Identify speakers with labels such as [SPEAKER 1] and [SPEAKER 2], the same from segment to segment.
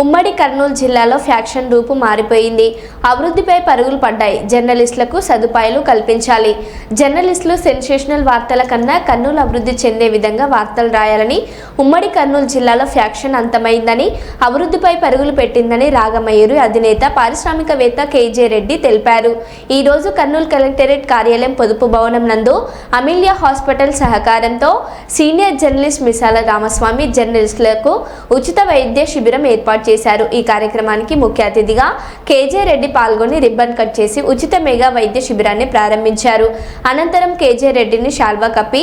[SPEAKER 1] ఉమ్మడి కర్నూలు జిల్లాలో ఫ్యాక్షన్ రూపు మారిపోయింది. అభివృద్ధిపై పరుగులు పడ్డాయి. జర్నలిస్టులకు సదుపాయాలు కల్పించాలి. జర్నలిస్టులు సెన్సేషనల్ వార్తల కన్నా కర్నూలు అభివృద్ధి చెందే విధంగా వార్తలు రాయాలని ఉమ్మడి కర్నూలు జిల్లాలో ఫ్యాక్షన్ అంతమైందని అభివృద్ధిపై పరుగులు పెట్టిందని రాగమయూరి అధినేత పారిశ్రామికవేత్త కేజే రెడ్డి తెలిపారు. ఈరోజు కర్నూలు కలెక్టరేట్ కార్యాలయం పొదుపు భవనం నందు అమిలియా హాస్పిటల్ సహకారంతో సీనియర్ జర్నలిస్ట్ మిసాల రామస్వామి జర్నలిస్టులకు ఉచిత వైద్య శిబిరం ఏర్పాటు చేశారు. ఈ కార్యక్రమానికి ముఖ్య అతిథిగా కేజే రెడ్డి పాల్గొని రిబ్బన్ కట్ చేసి ఉచిత మెగా వైద్య శిబిరాన్ని ప్రారంభించారు. అనంతరం కేజే రెడ్డిని శాల్వా కప్పి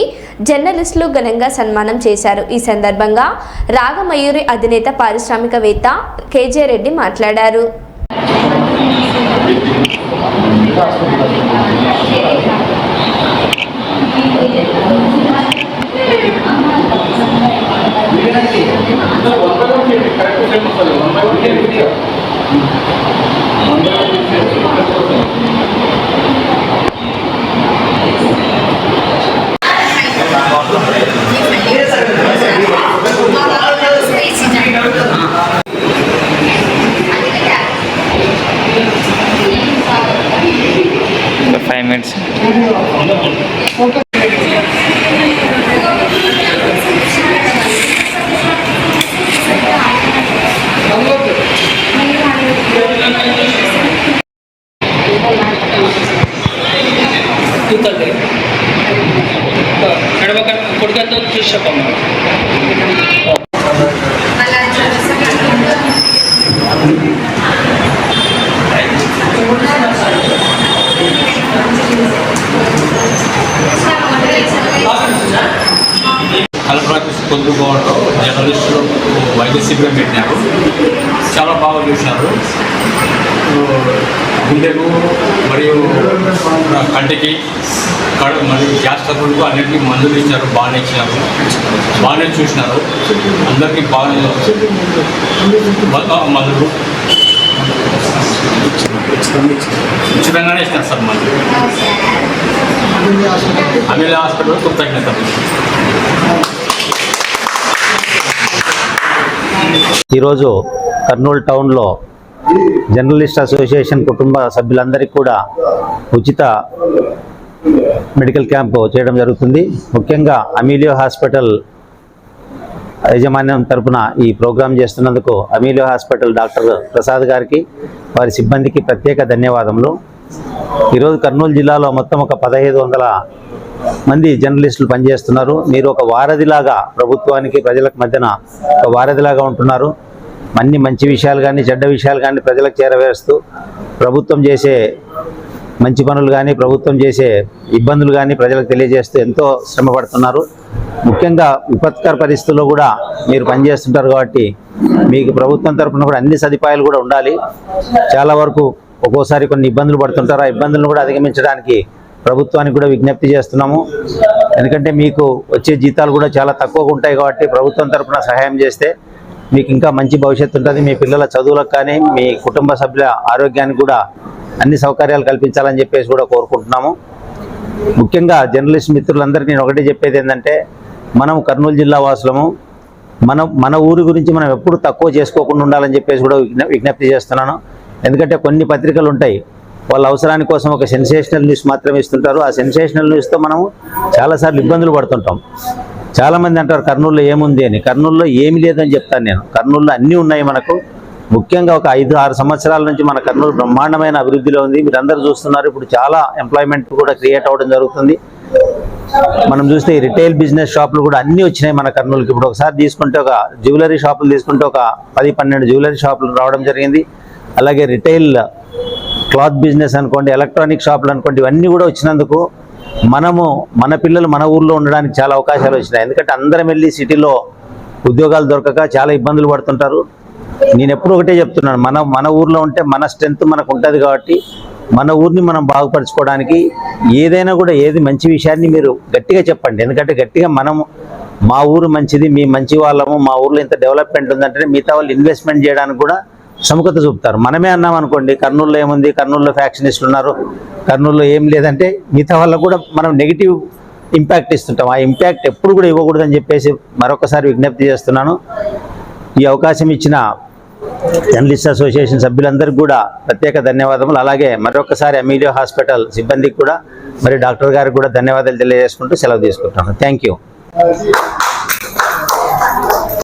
[SPEAKER 1] జర్నలిస్టులు ఘనంగా సన్మానం చేశారు. ఈ సందర్భంగా రాగమయూరి అధినేత పారిశ్రామికవేత్త కేజే రెడ్డి మాట్లాడారు.
[SPEAKER 2] ఫైవ్ మినిట్స్
[SPEAKER 3] కడప కొడుకంతా చూసి చెప్పమ్మా
[SPEAKER 4] కలెక్టర్ పొందుకోవడంలో జర్నలిస్టులు వైద్య శిబిరం పెట్టినారు. చాలా బాగా చూసినారు గుండెకు మరియు కంటికి కడ మరియు గ్యాస్ ట్రబుల్కు అన్నింటికి మందులు ఇచ్చారు బాగానే ఇచ్చినారు. బాగానే చూసినారు. అందరికీ బాగానే మందులు. ఉచితంగానే ఇచ్చినారు సార్ మందులు. అనిల్ హాస్పిటల్ కృతజ్ఞతలు
[SPEAKER 5] ఈరోజు కర్నూలు టౌన్లో జర్నలిస్ట్ అసోసియేషన్ కుటుంబ సభ్యులందరికీ కూడా ఉచిత మెడికల్ క్యాంపు చేయడం జరుగుతుంది. ముఖ్యంగా అమీలియో హాస్పిటల్ యాజమాన్యం తరపున ఈ ప్రోగ్రాం చేస్తున్నందుకు అమీలియో హాస్పిటల్ డాక్టర్ ప్రసాద్ గారికి వారి సిబ్బందికి ప్రత్యేక ధన్యవాదములు. ఈరోజు కర్నూలు జిల్లాలో మొత్తం ఒక పదహైదు వందల మంది జర్నలిస్టులు పనిచేస్తున్నారు. మీరు ఒక వారధిలాగా ప్రభుత్వానికి ప్రజలకు మధ్యన ఒక వారధిలాగా ఉంటున్నారు. అన్ని మంచి విషయాలు కానీ చెడ్డ విషయాలు కానీ ప్రజలకు చేరవేస్తూ ప్రభుత్వం చేసే మంచి పనులు కానీ ప్రభుత్వం చేసే ఇబ్బందులు కానీ ప్రజలకు తెలియజేస్తూ ఎంతో శ్రమ పడుతున్నారు. ముఖ్యంగా విపత్కర పరిస్థితుల్లో కూడా మీరు పనిచేస్తుంటారు కాబట్టి మీకు ప్రభుత్వం తరఫున కూడా అన్ని సదుపాయాలు కూడా ఉండాలి. చాలా వరకు ఒక్కోసారి కొన్ని ఇబ్బందులు పడుతుంటారు. ఆ ఇబ్బందులను కూడా అధిగమించడానికి ప్రభుత్వానికి కూడా విజ్ఞప్తి చేస్తున్నాము. ఎందుకంటే మీకు వచ్చే జీతాలు కూడా చాలా తక్కువగా ఉంటాయి కాబట్టి ప్రభుత్వం తరపున సహాయం చేస్తే మీకు ఇంకా మంచి భవిష్యత్తు ఉంటుంది. మీ పిల్లల చదువులకు కానీ మీ కుటుంబ సభ్యుల ఆరోగ్యానికి కూడా అన్ని సౌకర్యాలు కల్పించాలని చెప్పేసి కూడా కోరుకుంటున్నాము. ముఖ్యంగా జర్నలిస్ట్ మిత్రులందరికీ నేను ఒకటే చెప్పేది ఏంటంటే మనం కర్నూలు జిల్లా వాసులము. మనం మన ఊరి గురించి మనం ఎప్పుడు తక్కువ చేసుకోకుండా ఉండాలని చెప్పేసి కూడా విజ్ఞప్తి చేస్తున్నాను. ఎందుకంటే కొన్ని పత్రికలు ఉంటాయి వాళ్ళ అవసరాని కోసం ఒక సెన్సేషనల్ న్యూస్ మాత్రమే ఇస్తుంటారు. ఆ సెన్సేషనల్ న్యూస్తో మనము చాలాసార్లు ఇబ్బందులు పడుతుంటాం. చాలామంది అంటారు కర్నూలులో ఏముంది? అని. కర్నూలులో ఏమి లేదని చెప్తాను నేను. కర్నూలులో అన్నీ ఉన్నాయి మనకు. ముఖ్యంగా ఒక ఐదు ఆరు సంవత్సరాల నుంచి మన కర్నూలు బ్రహ్మాండమైన అభివృద్ధిలో ఉంది. మీరు అందరూ చూస్తున్నారు. ఇప్పుడు చాలా ఎంప్లాయ్మెంట్ కూడా క్రియేట్ అవ్వడం జరుగుతుంది. మనం చూస్తే రిటైల్ బిజినెస్ షాపులు కూడా అన్నీ వచ్చినాయి మన కర్నూలుకి. ఇప్పుడు ఒకసారి తీసుకుంటే ఒక జ్యువెలరీ షాపులు తీసుకుంటే ఒక పది పన్నెండు జ్యువెలరీ షాపులు రావడం జరిగింది. అలాగే రిటైల్ క్లాత్ బిజినెస్ అనుకోండి ఎలక్ట్రానిక్ షాపులు అనుకోండి ఇవన్నీ కూడా వచ్చినందుకు మనము మన పిల్లలు మన ఊర్లో ఉండడానికి చాలా అవకాశాలు వచ్చినాయి. ఎందుకంటే అందరం వెళ్ళి సిటీలో ఉద్యోగాలు దొరకక చాలా ఇబ్బందులు పడుతుంటారు. నేను ఎప్పుడు ఒకటే చెప్తున్నాను మన మన ఊర్లో ఉంటే మన స్ట్రెంత్ మనకు ఉంటుంది కాబట్టి మన ఊరిని మనం బాగుపరచుకోవడానికి ఏదైనా కూడా ఏది మంచి విషయాన్ని మీరు గట్టిగా చెప్పండి. ఎందుకంటే గట్టిగా మనము మా ఊరు మంచిది మీ మంచి వాళ్ళము మా ఊర్లో ఇంత డెవలప్మెంట్ ఉందంటే మిగతా వాళ్ళు ఇన్వెస్ట్మెంట్ చేయడానికి కూడా సముఖత చూపుతారు. మనమే అన్నాం అనుకోండి కర్నూలులో ఏముంది? కర్నూలులో ఫ్యాక్షనిస్టులు ఉన్నారు. కర్నూలులో ఏం లేదంటే మిగతా వల్ల కూడా మనం నెగిటివ్ ఇంపాక్ట్ ఇస్తుంటాం. ఆ ఇంపాక్ట్ ఎప్పుడు కూడా ఇవ్వకూడదని చెప్పేసి మరొకసారి విజ్ఞప్తి చేస్తున్నాను. ఈ అవకాశం ఇచ్చిన జర్నలిస్ట్ అసోసియేషన్ సభ్యులందరికీ కూడా ప్రత్యేక ధన్యవాదములు. అలాగే మరొకసారి అమీలియో హాస్పిటల్ సిబ్బందికి కూడా మరి డాక్టర్ గారికి కూడా ధన్యవాదాలు తెలియజేసుకుంటూ సెలవు తీసుకుంటాను థ్యాంక్ యూ